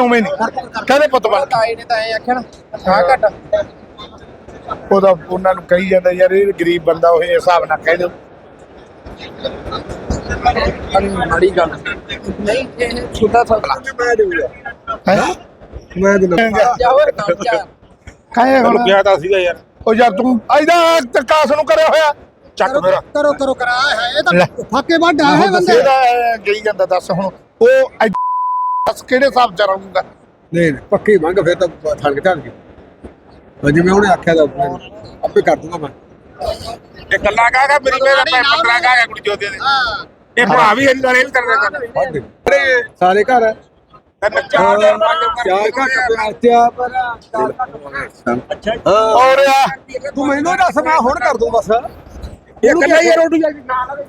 ਉਵੇਂ ਨਹੀਂ। ਕਹਦੇ ਪੁੱਤ ਬਣ। ਤਾਏ ਨੇ ਤਾਂ ਐ ਆਖਿਆ ਨਾ ਆ ਘਟ। ਉਹਦਾ ਉਹਨਾਂ ਨੂੰ ਕਹੀ ਜਾਂਦਾ ਯਾਰ ਇਹ ਗਰੀਬ ਬੰਦਾ ਉਹ ਹਿਸਾਬ ਨਾਲ ਕਹਿ ਦਿਓ। ਮਾੜੀ ਗੱਲ। ਨਹੀਂ ਇਹ ਛੋਟਾ ਸਾ ਮੈਂ ਦੇਊਗਾ ਹੈ? ਮੈਂ ਦੇਣਾ ਜਾ ਹੋਰ ਕੰਮ ਜਾ। ਕਾਹੇ ਹੁਣ? ਤੈਨੂੰ ਕਿਹਾ ਤਾਂ ਸੀਗਾ ਯਾਰ। ਉਹ ਯਾਰ ਤੂੰ ਇਹਦਾ ਤਕਾਸ ਨੂੰ ਕਰਿਆ ਹੋਇਆ। ਚੱਕ ਮੇਰਾ। ਕਰੋ ਕਰੋ ਕਰਾ ਹੈ ਇਹ। ਤਾਂ ਫਾਕੇ ਵੱਢ ਹੁਣ ਬੰਦੇ। ਗਈ ਜਾਂਦਾ ਦੱਸ ਹੁਣ। ਉਹ ਦੱਸ ਕਿਹੜੇ ਹਿਸਾਬ ਚ ਰਹੂੰਗਾ? ਨਹੀਂ ਨਹੀਂ, ਪੱਕੀ ਮੰਗ ਫਿਰ ਤਾਂ ਥੜਕ ਢਲ ਗਈ ਜਿਵੇਂ ਉਹਨੇ ਆਖਿਆ ਤਾਂ ਮੈਂ ਆਪੇ ਕਰ ਦੂੰਗਾ ਮੈਂ। ਇਹ ਕੱਲਾ ਕਹਾਗਾ ਮੇਰੀ ਮੇਰਾ ਪੈ 15 ਕਹਾਗਾ ਕੁੜੀ ਜੋਦੇ ਦੇ। ਇਹ ਭਰਾ ਵੀ ਇਹਨੂੰ ਇਹ ਵੀ ਕਰਦੇ ਵੱਢ ਦੇ। ਅਰੇ ਸਾਰੇ ਘਰ ਹੈ ਤੇ ਚਾਰ ਦਿਨ ਚਾਰ ਘੱਟ ਪਿਆਚਿਆ ਪਰ ਔਰ ਆ। ਤੂੰ ਮੈਨੂੰ ਦੱਸ ਮੈਂ ਹੁਣ ਕਰ ਦੂੰ ਬਸ। ਇਹ ਕੱਲਾ ਹੀ ਰੋਟੂ ਜਾ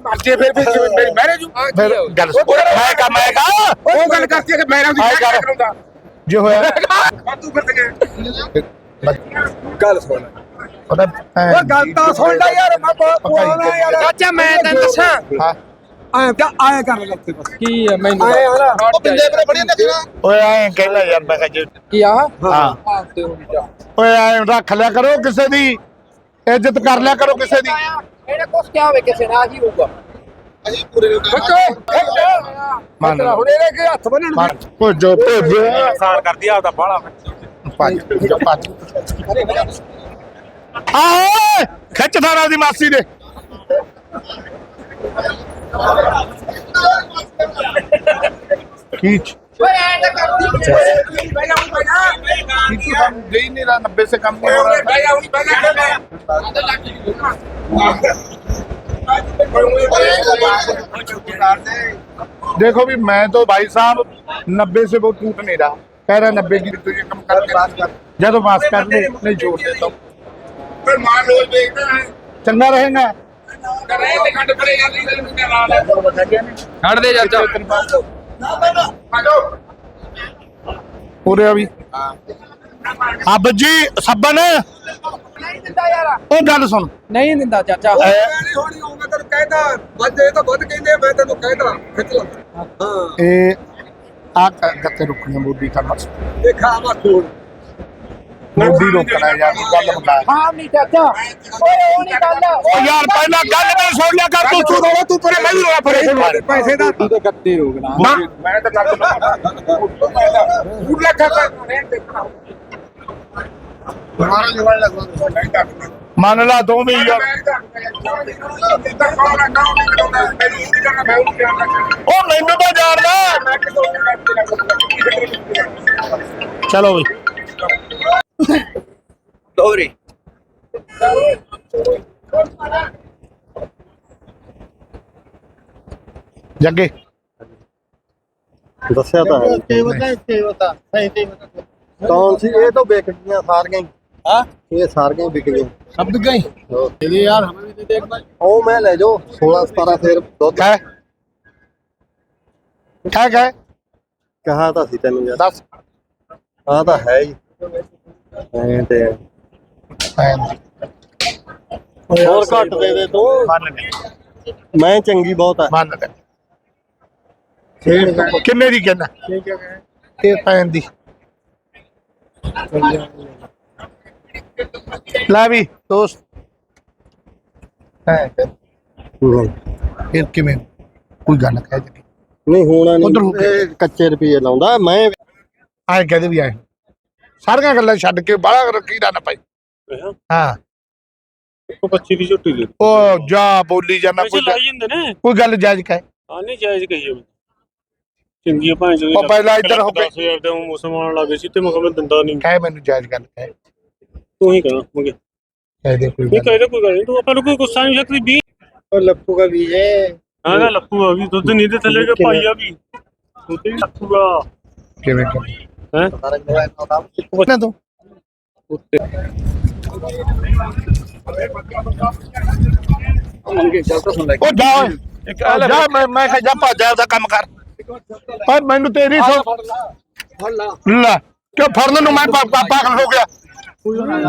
ਮਰਜੇ ਫਿਰ ਫਿਰ ਜਿਵੇਂ ਮੇਰੀ ਮੈਰਿਜ ਫਿਰ ਗੱਲ ਸੁਣ। ਮੈਂ ਕਾ ਮੈਂ ਕਾ ਉਹ ਗੱਲ ਕਰਤੀ ਕਿ ਮੈਂ ਉਹਦੀ ਆਏ ਵਿਆਹ ਕਰ। ਕਰਾਉਂਦਾ। ਜੇ ਹੋਇਆ ਤੂੰ ਫਿਰ ਤੇ ਗੱਲ ਸੁਣ। ਉਹਦਾ ਉਹ ਗੱਲ ਤਾਂ ਸੁਣ ਲੈ ਯਾਰ ਮੈਂ ਬੋਲਣਾ ਯਾਰ। ਚਾਚਾ ਮੈਂ ਤੈਨੂੰ ਦੱਸਾਂ। ਹਾਂ। ਆਏ ਕਿਆ ਆਏ ਕਰ ਲੈ ਉੱਤੇ ਬਸ। ਕੀ ਆ ਮੈਨੂੰ ਆਏ ਹਣਾ ਉਹ ਬਿੰਦੇ ਪਰ ਬੜੀ ਓਏ ਐਂ ਕਹਿੰਦਾ ਯਾਰ ਮੈਂ ਕਿਹਾ ਜੇ ਕੀ ਆ? ਹਾਂ। ਆ ਤੇ ਹੋ ਜਾ। ਓਏ ਐਂ ਰੱਖ ਲਿਆ ਕਰੋ ਕਿਸੇ ਦੀ। ਇੱਜ਼ਤ ਕਰ ਲਿਆ ਕਰੋ ਕਿਸੇ ਦੀ। ਇਹਨੇ ਕੁਛ ਕਿਹਾ ਹੋਵੇ ਕਿਸੇ ਨਾਲ ਹੀ ਹੋਊਗਾ ਮੰਨ ਹੁਣ ਇਹਦੇ ਕੀ ਹੱਥ ਬੰਨਣ ਮੰਨ ਓ ਜੋ ਭੇਜ ਆਸਾਨ ਕਰਦੀ ਆ ਉਹਦਾ ਬਾਹਲਾ ਭੱਜ ਭੱਜ ਆਏ ਖਿੱਚ ਥਾਣਾ ਦੀ ਮਾਸੀ ਦੇ ਖੀਚ ਓਏ ਐ ਤਾਂ ਕਰਦੀ ਬਹਿ ਜਾ ਬਹਿ ਜਾ खींच हम दे ही नहीं रहा नब्बे से कम नहीं हो रहा ਬਹਿ ਜਾ ਬਹਿ ਜਾ देखो भी मैं तो भाई साहब नब्बे से वो टूट नहीं रहा कह रहा नब्बे की तुझे कम कर या तो पास कर ले नहीं जोड़ देता हूँ फिर मार रोज देखना है चंगा रहेगा हट दे चाचा पूरे अभी आप जी सबन ਦਿੰਦਾ ਯਾਰ ਉਹ ਗੱਲ ਸੁਣ ਨਹੀਂ ਦਿੰਦਾ ਚਾਚਾ ਉਹ ਨਹੀਂ ਹੋਣੀ ਹੋਊਗਾ ਤੈਨੂੰ ਕਹਿਦਾ ਵੱਧ ਇਹ ਤਾਂ ਵੱਧ ਕਹਿੰਦੇ ਮੈਂ ਤੈਨੂੰ ਕਹਿਦਾ ਖਿੱਚ ਲਾ ਹਾਂ ਇਹ ਆ ਗੱਤੇ ਰੁਕਣੀ ਮੋਦੀ ਕਰਨਾ ਦੇਖਾ ਮਾ ਕੋਲ ਮੋਦੀ ਰੋਕਣਾ ਯਾਰ ਗੱਲ ਬਤਾ ਹਾਂ ਨਹੀਂ ਚਾਚਾ ਓਏ ਉਹ ਨਹੀਂ ਗੱਲ ਉਹ ਯਾਰ ਪਹਿਲਾਂ ਗੱਲ ਤਾਂ ਸੁਣ ਲਿਆ ਕਰ ਤੂੰ ਤੂੰ ਰੋਣਾ ਤੂੰ ਪਰੇ ਮੈਂ ਵੀ ਰੋਣਾ ਪਰੇ ਪੈਸੇ ਦਾ ਤੂੰ ਤੇ ਗੱਤੇ ਰੋਕਣਾ ਮੈਂ ਤਾਂ ਗੱਲ ਬਤਾ ਉਹ ਲੱਖਾਂ ਦਾ ਰਹਿਣ ਦੇਖਣਾ ਮੰਨ ਲਾ ਦੋਵੇਂ ਹੀ ਆ। ਉਹ ਮੈਨੂੰ ਤਾਂ ਜਾਣਦਾ ਚਲੋ ਵੀ। ਦੋਰੇ ਜੱਗੇ। ਦੱਸਿਆ ਤਾਂ ਹੈ। ਸੇਵਕ ਹੈ ਸੇਵਕ ਹੈ ਕੌਣ ਸੀ? ਇਹ ਤਾਂ ਵਿਕ ਗਈਆਂ ਸਾਰੀਆਂ ਹੀ। हाँ ये सार के बिक गए सब बिक गई चलिए यार हमें भी दे दे एक बार ओ मैं ले जाओ सोलह सतारह शेर दुध है ठीक है कहा था सी तेन यार दस हाँ तो है ही ਐਂ ਤੇ ਹੋਰ ਘੱਟ ਦੇ ਦੇ ਤੂੰ ਮੰਨ ਲੈ ਮੈਂ ਚੰਗੀ ਬਹੁਤ ਆ ਮੰਨ ਲੈ ਫੇਰ ਕਿੰਨੇ ਦੀ ਕਹਿੰਦਾ ਠੀਕ ਹੈ ਤੇ ਪੈਣ ਦੀ ਲੈ ਵੀ ਦੋਸਤ। ਹੈ ਹੂੰ। ਫਿਰ ਕਿਵੇਂ? ਕੋਈ ਗੱਲ ਕਹਿ ਜੀ ਨਹੀਂ ਹੋਣਾ ਉੱਧਰ ਹੋ ਨਹੀਂ ਕੇ। ਇਹ ਕੱਚੇ ਰੁਪਏ ਲਾਉਂਦਾ ਮੈਂ ਆਏ ਕਹਦੇ ਵੀ ਆਏ। ਸਾਰੀਆਂ ਗੱਲਾਂ ਛੱਡ ਕੇ ਬਾਹਲਾ ਰੱਖੀ ਦਾ ਨਾ ਭਾਈ ਹਾਂ। 25 ਦੀ ਝੋਟੀ ਦੇ। ਉਹ ਜਾ ਬੋਲੀ ਜਾਂਦਾ ਪੈਸੇ ਕੋਈ ਲਾਈ ਜਾਂਦੇ ਨੇ? ਕੋਈ ਗੱਲ ਜਾਇਜ਼ ਕਹਿ। ਆ ਨਹੀਂ ਜਾਇਜ਼ ਕਹੀਏ ਚੰਗੀਆਂ ਭਾਂ ਜੀ ਉਹ ਪਹਿਲਾਂ ਇੱਧਰ ਹੋ ਕੇ- 10000 ਦੇ ਉਹ ਮੌਸਮ ਆਉਣ ਲੱਗੇ ਸੀ ਤੇ ਮੈਂ ਕਿਹਾ ਮੈਂ ਦਿੰਦਾ ਨਹੀਂ। ਕਹਿ ਮੈਨੂੰ ਜਾਇਜ਼ ਗੱਲ ਕਹਿ। ਤੂੰ ਹੀ ਕਹਿਣਾ ਮੰਗੇ ਕਹਿ ਦੇ ਕੋਈ ਨਹੀਂ ਗੱਲ ਕਹਿਦਾ ਕੋਈ ਗੱਲ ਨਹੀਂ ਤੂੰ ਆਪਾਂ ਨੂੰ ਕੋਈ ਗੁੱਸਾ ਨਹੀਂ ਸਕਦੀ ਵੀ और लप्पू का बीज है ਹਾਂ ਨਾ ਲੱਪੂ ਆ ਵੀ ਦੁੱਧ ਨਹੀਂ ਤੇ ਥੱਲੇ ਕੇ ਪਾਈ ਆ ਵੀ ਦੁੱਧ ਹੀ ਲੱਪੂਗਾ ਕਿਵੇਂ ਕਿਵੇਂ ਹੈ ਨਾ ਤੂੰ ਮੰਗੇ ਚੱਲ ਤਾਂ ਸੁਣ ਲੈ ਉਹ ਜਾ ਓਏ। ਉਹ ਜਾ ਮੈਂ ਮੈਂ ਕਿਹਾ ਜਾ ਭੱਜ ਜਾ ਉਹਦਾ ਕੰਮ ਕਰ ਪਰ ਮੈਨੂੰ ਤੇਰੀ ਸੋ ਲੈ ਕਿਉਂ ਫੜਨ ਨੂੰ ਮੈਂ ਪਾ- ਪਾ- ਪਾਗਲ ਹੋ ਗਿਆ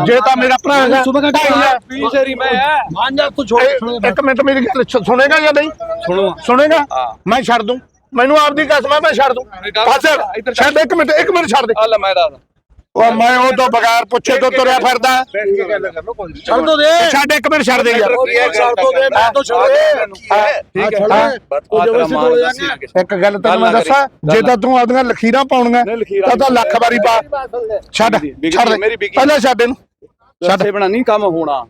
ਜੇ ਤਾਂ ਮੇਰਾ ਭਰਾ ਹੈਗਾ ਢਾਈ ਹਜ਼ਾਰ। ਪੀਸ਼ਰੀ ਮੈਂ मान जा तू छोड़ ਇਹ- ਇੱਕ ਮਿੰਟ ਮੇਰੀ ਗੱਲ ਸੁ- ਸੁਣੇਗਾ ਜਾਂ ਨਹੀਂ ਸੁਣੋ ਸੁਣੇਗਾ ਮੈਂ ਛੱਡ ਦੂੰ ਮੈਨੂੰ ਆਪਦੀ ਕਸਮ ਹੈ ਮੈਂ ਛੱਡ ਦੂੰ ਬਸ ਛੱਡ ਇੱਕ ਮਿੰਟ ਇੱਕ ਮਿੰਟ ਛੱਡ ਦੇ ਆ ਲੈ ਮੈਂ ਦੱਸ ਉਹ ਮੈਂ ਉਹ ਤੋਂ ਬਗੈਰ ਪੁੱਛੇ ਤੋਂ ਤੁਰਿਆ ਫਿਰਦਾ। ਛੱਡ ਦੋ ਦੇ। ਛੱਡ ਇੱਕ ਮਿੰਟ ਛੱਡ ਦੇ ਯਾਰ। ਛੱਡ ਦੋ ਦੇ ਮੈਂ ਤਾਂ ਛੱਡ ਦੇ। ਹਾਂ ਤੋੜ ਜਾਂਗੇ ਇੱਕ ਗੱਲ ਤੈਨੂੰ ਮੈਂ ਦੱਸਾਂ ਜੇ ਤਾਂ ਤੂੰ ਆਪਦੀਆਂ ਲਖੀਰਾਂ ਪਾਉਣੀਆਂ ਤਾਂ ਤਾਂ ਲੱਖ ਵਾਰੀ ਪਾ। ਛੱਡ ਛੱਡ। ਦੇ ਪਹਿਲਾਂ ਛੱਡ ਇਹਨੂੰ। ਛੱਡ। ਬਣਾ ਨਹੀਂ ਕੰਮ ਹੋਣਾ।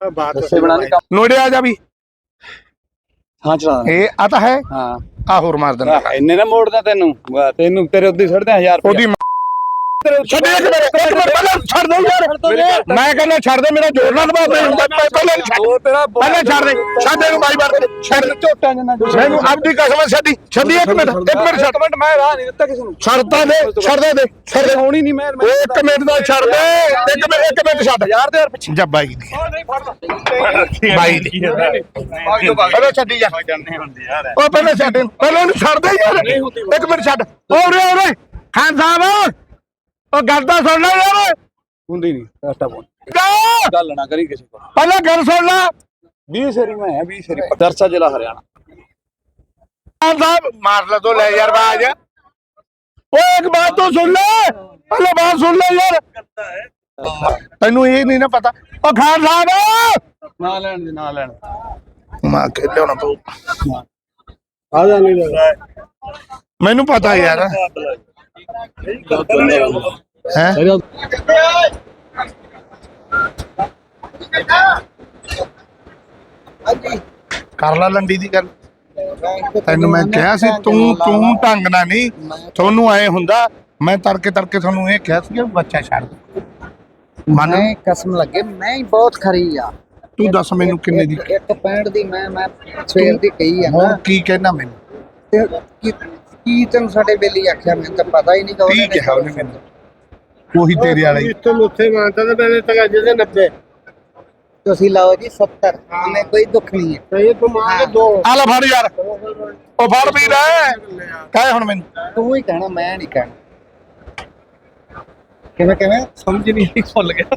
ਛੱਡੇ ਬਣਾ ਨਹੀਂ ਕੰਮ। ਨੋੜੇ ਆ ਜਾ ਵੀ। ਹਾਂ ਚਲਾ ਇਹ ਆ ਤਾਂ ਹੈ। ਹਾਂ। ਆ ਹੋਰ ਮਾਰ ਦਿੰਦਾ ਇੰਨੇ ਨਾ ਮੋੜਦਾ ਤੈਨੂੰ। ਤੈਨੂੰ ਤੇਰੇ ਉੱਤੇ ਛੱਡਦੇ 1000 ਰੁਪਏ ਛੱਡ ਇੱਕ ਮਿੰਟ ਇੱਕ ਮਿੰਟ ਪਹਿਲਾਂ ਛੱਡ ਦੇ ਯਾਰ। ਮੈਂ ਕਹਿੰਦਾ ਛੱਡ ਦੇ ਮੇਰਾ ਜ਼ੋਰ ਨਾ ਲਵਾ ਹੁੰਦਾ ਪਹਿਲਾਂ ਛੱਡ ਪਹਿਲਾਂ ਛੱਡ ਦੇ ਛੱਡ ਇਹਨੂੰ ਬਾਈ ਵਾਰ ਛੱਡ ਝੋਟਾ ਜਨਾ ਮੈਨੂੰ ਆਪਦੀ ਕਸਮ ਹੈ ਛੱਡੀ ਛੱਡੀ ਇੱਕ ਮਿੰਟ ਇੱਕ ਮਿੰਟ ਛੱਡ ਮਿੰਟ ਮੈਂ ਰਾਹ ਨਹੀਂ ਦਿੱਤਾ ਕਿਸੇ ਨੂੰ। ਛੱਡਤਾ ਦੇ ਛੱਡ ਦੇ ਦੇ ਛੱਡ ਦੇ। ਹੋਣੀ ਨਹੀਂ ਮੈਂ ਇੱਕ ਮਿੰਟ ਦਾ ਛੱਡ ਦੇ ਇੱਕ ਮਿੰਟ ਇੱਕ ਮਿੰਟ ਛੱਡ। ਯਾਰ ਦੇ ਯਾਰ ਪਿੱਛੇ। ਜਾ ਬਾਈ ਦੀ। ਬਾਈ ਦੀ। ਪਹਿਲਾਂ ਛੱਡੀ ਜਾ। ਉਹ ਪਹਿਲਾਂ ਛੱਡ ਪਹਿਲਾਂ ਉਹਨੂੰ ਛੱਡ ਦੇ ਯਾਰ। ਇੱਕ ਮਿੰਟ ਛੱਡ। ਓ ਰੇ ਓ ਰੇ ਖਾਨ ਸਾਹਿਬ। ਉਹ ਗੱਲ ਤਾਂ ਸੁਣ ਲੈ ਯਾਰ। ਹੁੰਦੀ ਨਹੀਂ ਰਸਤਾ ਬੋਲ ਗੱਲ ਨਾ ਕਰੀ ਕਿਸੇ ਕੋਲ। ਪਹਿਲਾਂ ਗੱਲ ਸੁਣ ਲੈ। 20 ਸਰੀ ਮੈਂ ਹੈ 20 ਸਰੀ ਦਰਸਾ ਜ਼ਿਲ੍ਹਾ ਹਰਿਆਣਾ। ਆਪ ਸਾਹਿਬ ਮਾਰ ਲੈ ਤੋ ਲੈ ਯਾਰ ਬਾਜ ਓਏ ਇੱਕ ਬਾਤ ਤੂੰ ਸੁਣ ਲੈ। ਪਹਿਲਾਂ ਬਾਤ ਸੁਣ ਲੈ ਯਾਰ। ਤੈਨੂੰ ਇਹ ਨਹੀਂ ਨਾ ਪਤਾ। ਉਹ ਖਾਨ ਸਾਹਿਬ। ਨਾ ਲੈਣ ਦੇ ਨਾ ਲੈਣ ਮਾ ਕੇ ਲਿਆਉਣਾ ਪਊ। ਆ ਨਹੀਂ ਲੈ ਮੈਨੂੰ ਪਤਾ ਯਾਰ। ਹੈ ਕਰ ਲਾ ਲੰਡੀ ਦੀ ਗੱਲ। ਤੈਨੂੰ ਮੈਂ ਕਿਹਾ ਸੀ ਤੂੰ ਤੂੰ ਢੰਗ ਨਾਲ ਨਹੀਂ ਤੁਹਾਨੂੰ ਐ ਹੁੰਦਾ ਮੈਂ ਤੜਕੇ ਤੜਕੇ ਤੁਹਾਨੂੰ ਇਹ ਕਿਹਾ ਸੀ ਕਿ ਬੱਚਾ ਛੱਡ ਦੇ। ਮਨ ਮੈਂ ਕਸਮ ਲੱਗੇ ਮੈਂ ਹੀ ਬਹੁਤ ਖਰੀ ਆ। ਤੂੰ ਦੱਸ ਮੈਨੂੰ ਕਿੰਨੇ ਦੀ ਇੱਕ- ਇੱਕ ਪੈਂਟ ਦੀ ਮੈਂ ਮੈਂ ਸਵੇਰ ਦੀ ਕਹੀ ਆ ਨਾ। ਕੀ ਕਹਿਣਾ ਮੈਨੂੰ? ਕੀ ਕੀ ਤੈਨੂੰ ਸਾਡੇ ਬੇਲੀ ਆਖਿਆ? ਮੈਨੂੰ ਤਾਂ ਪਤਾ ਹੀ ਨਹੀਂ ਕਿ ਕੀ ਕਿਹਾ ਉਹਨੇ ਮੈਨੂੰ ਉਹੀ ਤੇਰੇ ਵਾਲਾ ਹੀ। ਇੱਥੇ ਮੁੱਥੇ ਮਾਨਤਾ ਤੇ ਤੱਕ ਅੱਜ ਦੇ 90 ਤੁਸੀਂ ਲਾਓ ਜੀ 70 ਹमें ਕੋਈ ਦੁੱਖ ਨਹੀਂ ਹੈ। ਤੇ ਇਹ ਤੂੰ ਮਾਰ ਦੋ। ਆ ਲੈ ਫੜ ਯਾਰ। ਉਹ ਫੜ ਵੀ ਲੈ। ਕਹਿ ਹੁਣ ਮੈਨੂੰ। ਤੂੰ ਹੀ ਕਹਿਣਾ ਮੈਂ ਨਹੀਂ ਕਹਿਣਾ। ਕਿਵੇਂ ਕਿਵੇਂ? ਸਮਝ ਨਹੀਂ ਭੁੱਲ ਗਿਆ।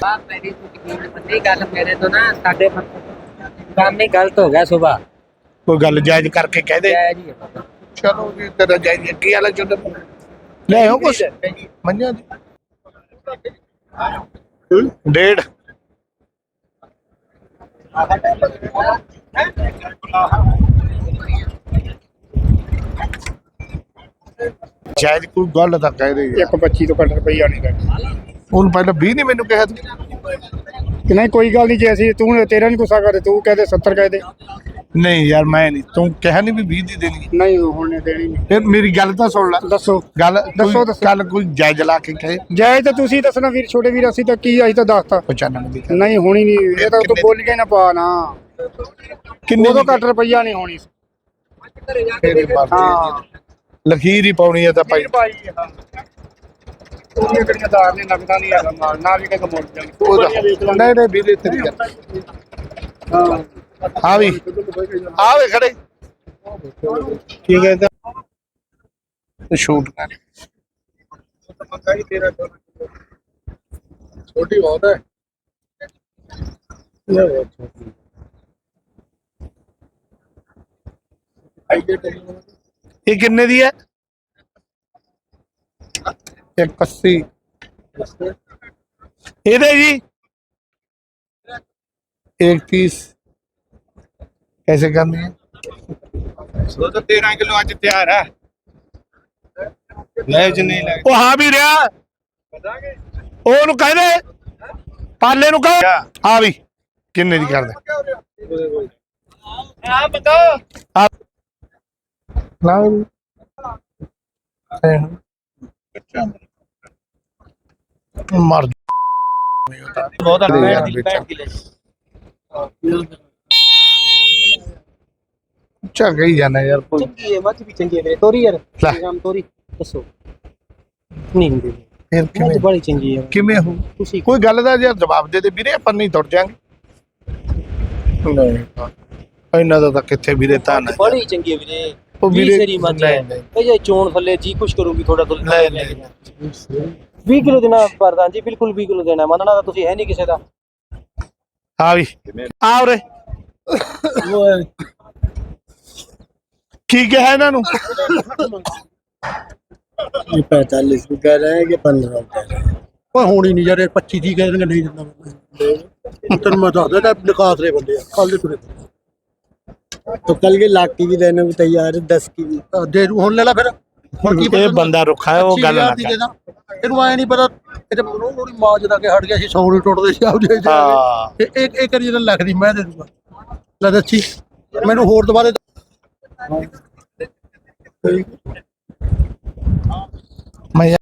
ਬਾਪ ਮੇਰੀ ਯਕੀਨ ਬੰਦੀ ਗੱਲ ਮੇਰੇ ਤੋਂ ਨਾ ਸਾਡੇ ਕੰਮ ਹੀ ਗਲਤ ਹੋ ਗਿਆ ਸੁਬਾ ਕੋਈ ਗੱਲ ਜਾਇਜ਼ ਕਰਕੇ ਕਹਿ ਦੇ। ਚਲੋ ਜੀ ਤੇਰਾ ਜਾਇਜ਼ ਕੀ ਵਾਲਾ ਚੁੱਲ ਲੈ ਹੋ ਕੁਛ ਮੰਨਿਆ ਜੀ? ਡੇਢ। ਜਾਇਜ਼ ਕੋਈ ਗੱਲ ਤਾਂ ਕਹਿ ਦੇ ਯਾਰ। 125 ਤੋਂ ਘੱਟ ਰੁਪਈਆ ਨਹੀਂ ਕਰਨਾ ਉਹਨੂੰ ਪਹਿਲਾਂ 20 ਨਹੀਂ ਮੈਨੂੰ ਕਿਹਾ ਕਿ ਨਹੀਂ ਕੋਈ ਗੱਲ ਨਹੀਂ ਜੇ ਅਸੀਂ ਤੂੰ ਤੇਰਾ ਨਹੀਂ ਗੁੱਸਾ ਕਰਦੇ ਤੂੰ ਕਹਦੇ 70 ਕਹਦੇ ਨਹੀਂ ਯਾਰ ਮੈਂ ਨਹੀਂ। ਤੂੰ ਕਿਹਾ ਨਹੀਂ ਵੀ 20 ਦੀ ਦੇਣੀ। ਹੈ। ਨਹੀਂ ਹੁਣ ਨਹੀਂ ਦੇਣੀ। ਨਹੀਂ ਫਿਰ ਮੇਰੀ ਗੱਲ ਤਾਂ ਸੁਣ ਲੈ। ਦੱਸੋ। ਗੱਲ ਦੱਸੋ, ਦੱਸੋ। ਗੱਲ ਕੋਈ ਜਾਇਜ਼ ਲਾ ਕੇ ਕਹੇ। ਜਾਇਜ਼ ਤਾਂ ਤੁਸੀਂ ਦੱਸਣਾ ਵੀਰ ਛੋਟੇ ਵੀਰ ਅਸੀਂ ਤਾਂ ਕੀ ਅਸੀਂ ਤਾਂ ਦੱਸਤਾ। 95 ਦੀ ਨਹੀਂ ਹੋਣੀ ਨਹੀਂ ਇਹ ਤਾਂ ਤੂੰ ਕਿੰਨੇ ਬੋਲ ਕੇ ਨਾ ਪਾ ਨਾ। ਕਿੰਨੇ ਉਦੋਂ ਘੱਟ ਰੁਪਈਆ ਨਹੀਂ ਹੋਣੀ। ਹਾਂ। ਲਖੀਰ ਹੀ ਪਾਉਣੀ ਹੈ ਤਾਂ ਭਾਈ। ਭਾਈ ਹਾਂ। ਉਹ ਕਿਹੜੀਆਂ ਦਾਰ ਨੇ ਲੱਗਦਾ ਨਹੀਂ ਆ ਨਾਲ ਨਾ ਵੀ ਕਿਤੇ ਮੁੜ ਜਾਣੀ। ਉਹਦਾ ਨਹੀਂ ਨਹੀਂ ਵੀਰੇ ਤੇਰੀ ਗੱਲ ਹਾਂ। ਆ ਵੀ ਆ ਵੇ ਖੜੇ ਠੀਕ ਹੈ ਤਾਂ ਸ਼ੂਟ ਕਰ ਛੋਟੀ ਬਹੁਤ ਹੈ ਇਹ ਕਿੰਨੇ ਦੀ ਹੈ 180 ਇਹਦੇ जी एक पीस कैसे करनी है ਉਹ ਤਾਂ 13 ਕਿਲੋ ਅੱਜ ਤਿਆਰ ਹੈ ਲੈ ਜ ਨਹੀਂ ਲੱਗ ਉਹ ਹਾਂ ਵੀ ਰਿਹਾ ਉਹ ਉਹਨੂੰ ਕਹਿੰਦੇ ਪਾਲੇ ਨੂੰ ਕਹੋ ਆ ਵੀ ਕਿੰਨੇ ਦੀ ਕਰਦੇ ਆ ਬਤਾਓ ਆ ਨਾ ਵੀ। ਮਰ ਬਹੁਤ ਯਾਰ ਚੱਲ ਗਈ ਜਾਣਾ ਯਾਰ ਕੋਈ। ਚੰਗੀ ਹੈ ਮੱਝ ਵੀ ਚੰਗੀ ਹੈ ਮੇਰੇ ਤੋਰੀ ਯਾਰ। ਲੈ। ਤੋਰੀ ਦੱਸੋ। ਨਹੀਂ ਹੁੰਦੀ ਫਿਰ ਕਿਵੇਂ? ਬੜੀ ਚੰਗੀ ਹੈ। ਕਿਵੇਂ ਹੋ? ਤੁਸੀਂ ਕੋਈ ਗੱਲ ਦਾ ਯਾਰ ਜਵਾਬ ਦੇ ਦੇ ਵੀਰੇ ਆਪਾਂ ਨਹੀਂ ਤੁਰ ਜਾਾਂਗੇ। ਨਹੀਂ। ਇਹਨਾਂ ਦਾ ਤਾਂ ਕਿੱਥੇ ਵੀਰੇ ਤਾਂ ਨਾ। ਬੜੀ ਚੰਗੀ ਹੈ ਵੀਰੇ। ਉਹ ਵੀਰੇ ਵੀਰੇ ਮੱਝ ਹੈ। ਨਹੀਂ, ਨਹੀਂ। ਇਹ ਜੇ ਚੋਣ ਥੱਲੇ ਜੀ ਕੁਛ ਕਰੂਗੀ ਥੋੜਾ ਦੁੱਧ ਨਹੀਂ, ਨਹੀਂ। 20 ਕਿਲੋ ਦੇਣਾ ਪ੍ਰਧਾਨ ਜੀ ਬਿਲਕੁਲ 20 ਕਿਲੋ ਦੇਣਾ। ਮੰਨਣਾ ਤਾਂ ਤੁਸੀਂ ਹੈ ਨਹੀਂ ਕਿਸੇ ਦਾ। ਆ ਵੀ। ਆ ਉਰੇ। ਕੀ ਕਿਹਾ ਇਹਨਾਂ ਨੂੰ ਇਹ 45 ਨੂੰ ਕਹਿ ਰਹੇ ਕਿ 15 ਕਹਿ ਰਹੇ ਓਏ ਹੋਣੀ ਨਹੀਂ ਯਾਰ ਇਹ 25 ਦੀ ਕਹਿੰਦੇ ਨਹੀਂ ਦਿੰਦਾ ਤੈਨੂੰ ਮੈਂ ਦੱਸਦਾ ਤਾਂ ਨਿਕਾਸ ਦੇ ਬੰਦੇ ਆ ਕੱਲ ਦੇ ਤੁਰੇ तो कल के लाख की भी देने को तैयार है दस की भी ਅਹ ਦੇ ਦੂ ਹੁਣ ਲੈ ਲੈ ਫਿਰ ਹੁਣ ਕੀ ਇਹ ਬੰਦਾ ਰੁੱਖਾ ਹੈ ਉਹ ਗੱਲ ਨਾ ਕਰ ਇਹਨੂੰ ਐ ਨਹੀਂ ਪਤਾ ਇਹ ਤੇ ਉਹ ਥੋੜੀ ਮਾਂ ਜਦਾ ਕੇ ਹਟ ਗਿਆ ਸੀ 100 ਨਹੀਂ ਟੁੱਟਦੇ ਸੀ ਆਪ ਜੇ ਹਾਂ ਇਹ ਇਹ ਕਰੀ ਇਹਨਾਂ ਲੱਖ ਦੀ ਮੈਂ ਦੇ ਦੂੰਗਾ ਲੈ ਦੱਸੀ। ਮੈਨੂੰ ਹੋਰ ਦੁਬਾਰੇ ਮੈਂ